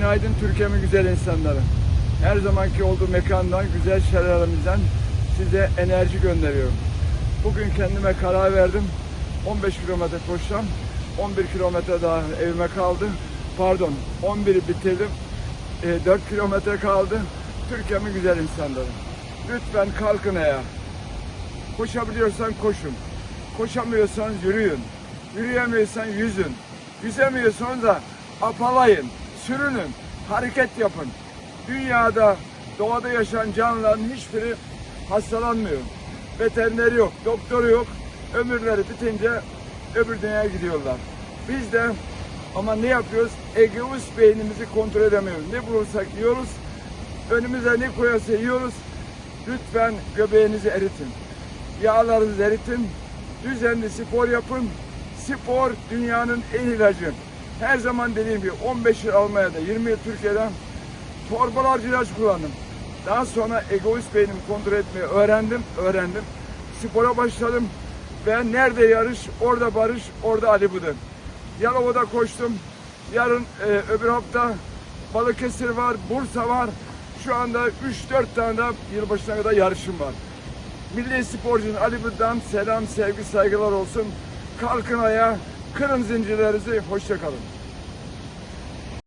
Günaydın Türkiye'min güzel insanları. Her zamanki olduğu mekandan, güzel şeylerimizden size enerji gönderiyorum. Bugün kendime karar verdim. 15 kilometre koşacağım. 11 kilometre daha evime kaldı. Pardon, 11'i bitirdim. E, 4 kilometre kaldı. Türkiye'min güzel insanları. Lütfen kalkın ayağa. Koşabiliyorsan koşun. Koşamıyorsan yürüyün. Yürüyemiyorsan yüzün. Yüzemiyorsan da apalayın, sürünün, hareket yapın. Dünyada, doğada yaşayan canlıların hiçbiri hastalanmıyor. Veterineri yok, doktoru yok. Ömürleri bitince öbür dünyaya gidiyorlar. Biz de ama ne yapıyoruz? Egeus beynimizi kontrol edemiyoruz. Ne bulursak yiyoruz. Önümüze ne koyarsa yiyoruz. Lütfen göbeğinizi eritin. Yağlarınızı eritin. Düzenli spor yapın. Spor dünyanın en ilacı. Her zaman dediğim gibi 15 yıl Almanya'da, 20 yıl Türkiye'de torbalarca ilaç kullandım. Daha sonra egoist beynimi kontrol etmeyi öğrendim, öğrendim. Spora başladım ve nerede yarış, orada barış, orada Ali Budur. Yalova'da koştum. Yarın e, öbür hafta Balıkesir var, Bursa var. Şu anda 3-4 tane de yılbaşına kadar yarışım var. Milli sporcunun Ali Bıd'dan selam, sevgi, saygılar olsun. Kalkın ayağa, kırın zincirlerinizi, hoşça kalın.